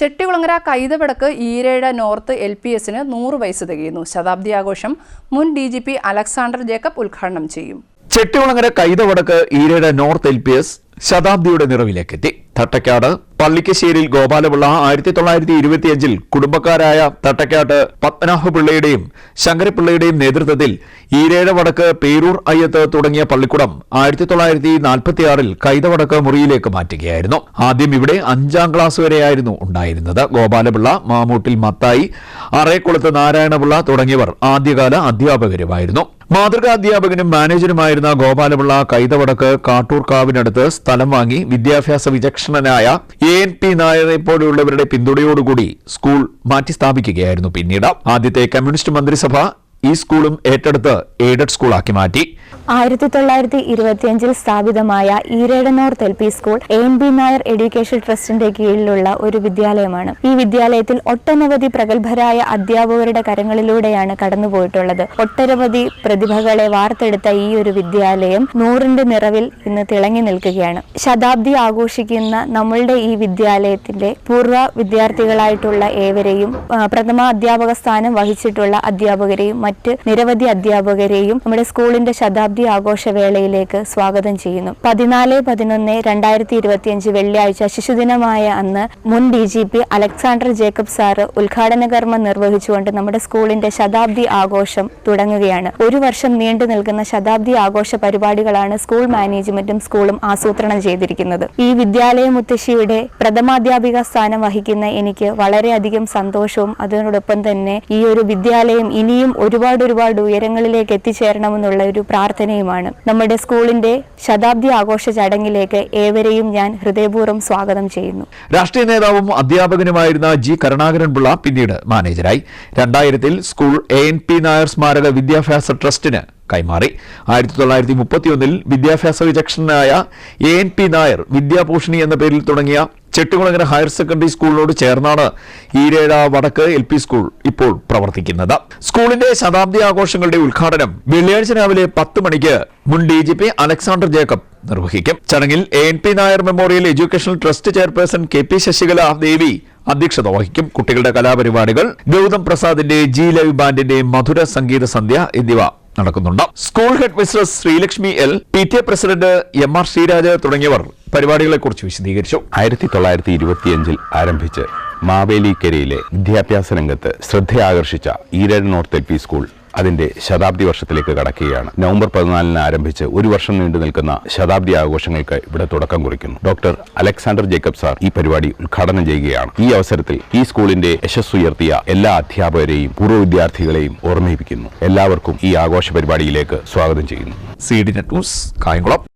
Chettikulangara Kaithavadakku Eerezha north L P എസിന് നൂറ് വയസ്സ് തികയുന്നു. ശതാബ്ദി ആഘോഷം മുൻ D G P Alexander Jacob ഉദ്ഘാടനം ചെയ്യും. Chettikulangara Kaithavadakku Eerezha north L P S ശതാബ്ദിയുടെ നിറവിലേക്കെത്തി. തട്ടക്കാട് പള്ളിക്കശ്ശേരിയിൽ ഗോപാലപിള്ള ആയിരത്തി തൊള്ളായിരത്തി ഇരുപത്തിയഞ്ചിൽ കുടുംബക്കാരായ തട്ടക്കാട്ട് പത്മനാഭപിള്ളയുടെയും ശങ്കരപിള്ളയുടെയും നേതൃത്വത്തിൽ ഈരേഴ വടക്ക് പേരൂർ അയ്യത്ത് തുടങ്ങിയ പള്ളിക്കുടം ആയിരത്തി തൊള്ളായിരത്തി നാൽപ്പത്തിയാറിൽ കൈതവടക്ക് മുറിയിലേക്ക് മാറ്റുകയായിരുന്നു. ആദ്യം ഇവിടെ അഞ്ചാം ക്ലാസ് വരെയായിരുന്നു ഉണ്ടായിരുന്നത്. ഗോപാലപിള്ള മാമൂട്ടിൽ മത്തായി അറേക്കുളത്ത് നാരായണപിള്ള തുടങ്ങിയവർ ആദ്യകാല അധ്യാപകരുമായിരുന്നു. മാതൃകാ അധ്യാപകനും മാനേജരുമായിരുന്ന ഗോപാലപിള്ള കൈതവടക്ക് കാട്ടൂർക്കാവിനടുത്ത് സ്ഥലം വാങ്ങി വിദ്യാഭ്യാസ വിചക്ഷണനായ എ എൻ പി നായരെ പോലെയുള്ളവരുടെ പിന്തുണയോടുകൂടി സ്കൂൾ മാറ്റിസ്ഥാപിക്കുകയായിരുന്നു. പിന്നീട് ആദ്യത്തെ കമ്മ്യൂണിസ്റ്റ് മന്ത്രിസഭ ഈ സ്കൂളും ഏറ്റെടുത്ത് എയ്ഡഡ് സ്കൂളാക്കി മാറ്റി. ആയിരത്തി തൊള്ളായിരത്തി ഇരുപത്തിയഞ്ചിൽ സ്ഥാപിതമായ Eerezha north L P school A B Nair education ട്രസ്റ്റിന്റെ കീഴിലുള്ള ഒരു വിദ്യാലയമാണ്. ഈ വിദ്യാലയത്തിൽ ഒട്ടനവധി പ്രഗത്ഭരായ അധ്യാപകരുടെ കരങ്ങളിലൂടെയാണ് കടന്നുപോയിട്ടുള്ളത്. ഒട്ടനവധി പ്രതിഭകളെ വാർത്തെടുത്ത ഈ ഒരു വിദ്യാലയം നൂറിന്റെ നിറവിൽ ഇന്ന് തിളങ്ങി നിൽക്കുകയാണ്. ശതാബ്ദി ആഘോഷിക്കുന്ന നമ്മളുടെ ഈ വിദ്യാലയത്തിന്റെ പൂർവ വിദ്യാർത്ഥികളായിട്ടുള്ള ഏവരെയും പ്രഥമ അധ്യാപക സ്ഥാനം വഹിച്ചിട്ടുള്ള അധ്യാപകരെയും മറ്റ് നിരവധി അധ്യാപകരെയും നമ്മുടെ സ്കൂളിന്റെ ശതാബ്ദി ആഘോഷവേളയിലേക്ക് സ്വാഗതം ചെയ്യുന്നു. പതിനാല് പതിനൊന്ന് രണ്ടായിരത്തി ഇരുപത്തിയഞ്ച് വെള്ളിയാഴ്ച ശിശുദിനമായ അന്ന് മുൻ D G P Alexander Jacob sir ഉദ്ഘാടന കർമ്മം നിർവഹിച്ചുകൊണ്ട് നമ്മുടെ സ്കൂളിന്റെ ശതാബ്ദി ആഘോഷം തുടങ്ങുകയാണ്. ഒരു വർഷം നീണ്ടു നിൽക്കുന്ന ശതാബ്ദി ആഘോഷ പരിപാടികളാണ് സ്കൂൾ മാനേജ്മെന്റും സ്കൂളും ആസൂത്രണം ചെയ്തിരിക്കുന്നത്. ഈ വിദ്യാലയ മുത്തശ്ശിയുടെ പ്രഥമാധ്യാപിക സ്ഥാനം വഹിക്കുന്ന എനിക്ക് വളരെയധികം സന്തോഷവും അതിനോടൊപ്പം തന്നെ ഈ ഒരു വിദ്യാലയം ഇനിയും ഒരുപാട് ഒരുപാട് ഉയരങ്ങളിലേക്ക് എത്തിച്ചേരണമെന്നുള്ള ഒരു പ്രാർത്ഥനയുമാണ്. നമ്മുടെ സ്കൂളിന്റെ ശതാബ്ദി ആഘോഷ ചടങ്ങിലേക്ക് ഏവരെയും ഞാൻ ഹൃദയപൂർവം സ്വാഗതം ചെയ്യുന്നു. രാഷ്ട്രീയ നേതാവും അധ്യാപകനുമായിരുന്ന ജി കരുണാകരൻ പിള്ള പിന്നീട് മാനേജരായി. രണ്ടായിരത്തിൽ school A N P Nair സ്മാരക വിദ്യാഭ്യാസ ട്രസ്റ്റിന് കൈമാറി. ആയിരത്തി തൊള്ളായിരത്തി മുപ്പത്തിയൊന്നിൽ വിദ്യാഭ്യാസ വിചക്ഷണനായ A N P Nair Vidyabhushani എന്ന പേരിൽ തുടങ്ങിയ ചെട്ടുകുളങ്ങര ഹയർ സെക്കൻഡറി സ്കൂളിനോട് ചേർന്നാണ് ഈരേഴ വടക്ക് എൽ പി സ്കൂൾ ഇപ്പോൾ പ്രവർത്തിക്കുന്നത്. സ്കൂളിന്റെ ശതാബ്ദി ആഘോഷങ്ങളുടെ ഉദ്ഘാടനം വെള്ളിയാഴ്ച രാവിലെ പത്ത് മണിക്ക് മുൻ D G P Alexander Jacob നിർവഹിക്കും. ചടങ്ങിൽ A N P Nair memorial educational trust chairperson K P Sasikala Devi അധ്യക്ഷത വഹിക്കും. കുട്ടികളുടെ കലാപരിപാടികൾ ഗൗതം പ്രസാദിന്റെ ജി ലൈവ് ബാൻഡിന്റെ മധുര സംഗീത സന്ധ്യ എന്നിവ നടക്കുന്നുണ്ട്. School head mistress Sreelakshmi L P T A president M R Sreeraj തുടങ്ങിയവർ പരിപാടികളെക്കുറിച്ച് വിശദീകരിച്ചു. ആയിരത്തി തൊള്ളായിരത്തി ഇരുപത്തിയഞ്ചിൽ ആരംഭിച്ച് മാവേലിക്കരയിലെ വിദ്യാഭ്യാസ രംഗത്ത് ശ്രദ്ധയാകർഷിച്ച Erezha north L P school അതിന്റെ ശതാബ്ദി വർഷത്തിലേക്ക് കടക്കുകയാണ്. നവംബർ പതിനാലിന് ആരംഭിച്ച് ഒരു വർഷം നീണ്ടു നിൽക്കുന്ന ശതാബ്ദി ആഘോഷങ്ങൾക്ക് ഇവിടെ തുടക്കം കുറിക്കുന്നു. ഡോക്ടർ അലക്സാണ്ടർ ജേക്കബ് സാർ ഈ പരിപാടി ഉദ്ഘാടനം ചെയ്യുകയാണ്. ഈ അവസരത്തിൽ ഈ സ്കൂളിന്റെ യശസ്സുയർത്തിയ എല്ലാ അധ്യാപകരെയും പൂർവ വിദ്യാർത്ഥികളെയും ഓർമ്മിപ്പിക്കുന്നു. എല്ലാവർക്കും ഈ ആഘോഷ പരിപാടിയിലേക്ക് സ്വാഗതം ചെയ്യുന്നു. C D net news Kayamkulam.